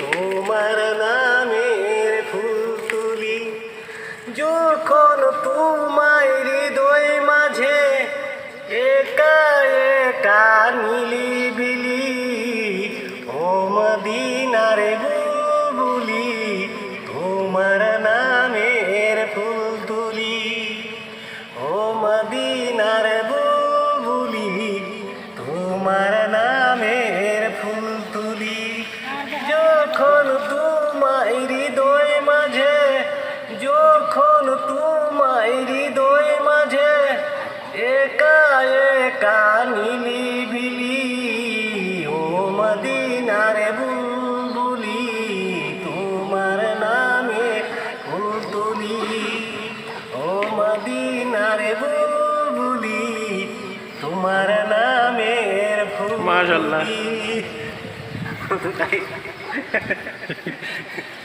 তোমার তোমায় হৃদয় মাঝে একা একা নীলি তোমায় হৃদয় মাঝে একা একা নীলি বিলি ও মদিনার বুলবুলি তোমার নামে ফুল তুলি ও মদিনার বুলবুলি তোমার নামের ফুল মাশাআল্লাহ।